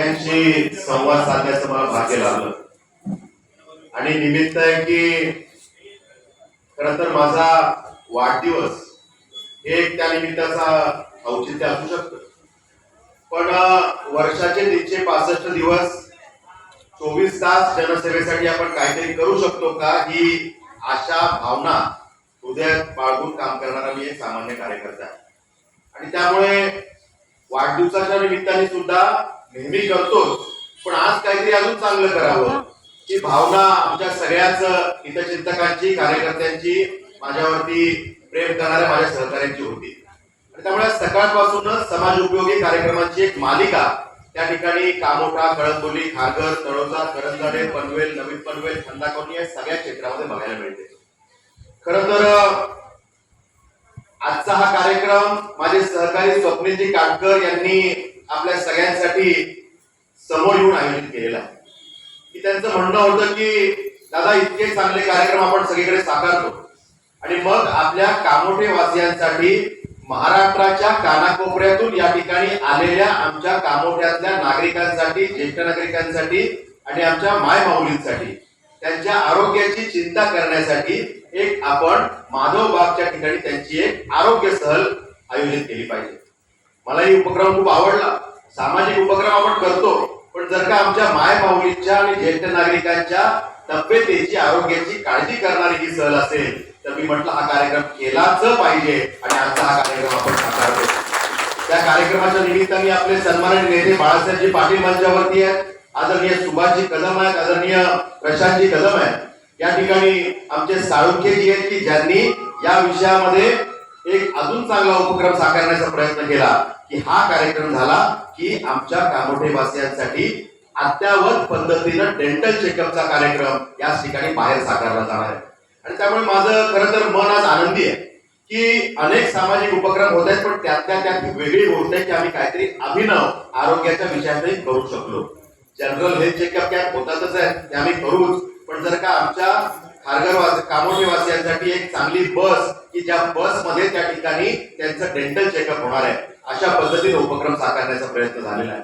सगळ्यांशी संवाद साधण्याचं मला भाग्य लागलं. आणि निमित्त आहे की खर तर माझा वाढदिवस हे एक त्या निमित्ताचा औचित्य असू शकतं. पण वर्षाचे तीनशे पासष्ट दिवस चोवीस तास जनसेवेसाठी आपण काहीतरी करू शकतो का? ही आशा भावना हृदयात बाळगून काम करणारा मी एक सामान्य कार्यकर्ता आहे. आणि त्यामुळे वाढदिवसाच्या निमित्ताने सुद्धा नेहमी करतोच. पण आज काहीतरी अजून चांगलं करावं. ही. भावना आमच्या सगळ्याच हितचिंतकांची कार्यकर्त्यांची माझ्यावरती प्रेम करणाऱ्या माझ्या सहकार्यांची होती. आणि त्यामुळे सकाळपासूनच समाज उपयोगी कार्यक्रमांची एक मालिका त्या ठिकाणी कामोठा कळंबोली खारघर तळोजा करंजाडे पनवेल नवीन पनवेल खंदाकोनी या सगळ्या क्षेत्रामध्ये बघायला मिळते. खर तर आजचा हा कार्यक्रम माझे सहकारी स्वप्नीलजी काटकर यांनी आपल्या सगळ्यांसाठी समोर येऊन आयोजित केलेला आहे. की त्यांचं म्हणणं होतं की दादा इतके चांगले कार्यक्रम आपण सगळीकडे साकारतो. आणि मग आपल्या कामोठे वासियांसाठी महाराष्ट्राच्या कानाकोपऱ्यातून या ठिकाणी आलेल्या आमच्या कामोठ्यातल्या नागरिकांसाठी ज्येष्ठ नागरिकांसाठी आणि आमच्या माय माऊलींसाठी त्यांच्या आरोग्याची चिंता करण्यासाठी एक आपण माधव बागच्या ठिकाणी त्यांची एक आरोग्य सहल आयोजित केली पाहिजे. मलाही उपक्रम खूप आवडला. सामाजिक उपक्रम आपण करतो पण जर का आमच्या माय माऊलीच्या आणि ज्येष्ठ नागरिकांच्या तब्येतीची आरोग्याची काळजी करणारी ही सहल असेल तर मी म्हटलं हा कार्यक्रम केलाच पाहिजे आणि आजचा हा कार्यक्रम आपण साकारतो त्या कार्यक्रमाच्या निमित्ताने आपले सन्मानित नेते बाळासाहेबजी पाटील मंचावरती आहेत आदरणीय सुभाषजी कदम आहेत आदरणीय प्रशांतजी कदम आहेत. या ठिकाणी आमचे साळुंखेजी आहेत की ज्यांनी या विषयामध्ये एक अजून चांगला उपक्रम साकारण्याचा प्रयत्न केला की हा कार्यक्रम झाला की आमच्या कामोठेवासियांसाठी अद्यावत पद्धतीनं डेंटल चेकअपचा कार्यक्रम याच ठिकाणी बाहेर साकारला जाणार आहे. आणि त्यामुळे माझं खरं तर मन आज आनंदी आहे की अनेक सामाजिक उपक्रम होत आहेत पण त्यातल्या त्यात वेगळी गोष्ट आहे की आम्ही काहीतरी अभिनव आरोग्याच्या विषयातही करू शकलो. जनरल हेल्थ चेकअप कॅम्प होतातच आहे ते आम्ही करूच पण जर का आमच्या खारघर कामोठेवासियांसाठी एक चांगली बस की ज्या बसमध्ये त्या ठिकाणी त्यांचं डेंटल चेकअप होणार आहे. अशा पद्धतीने उपक्रम साकारण्याचा प्रयत्न झालेला आहे.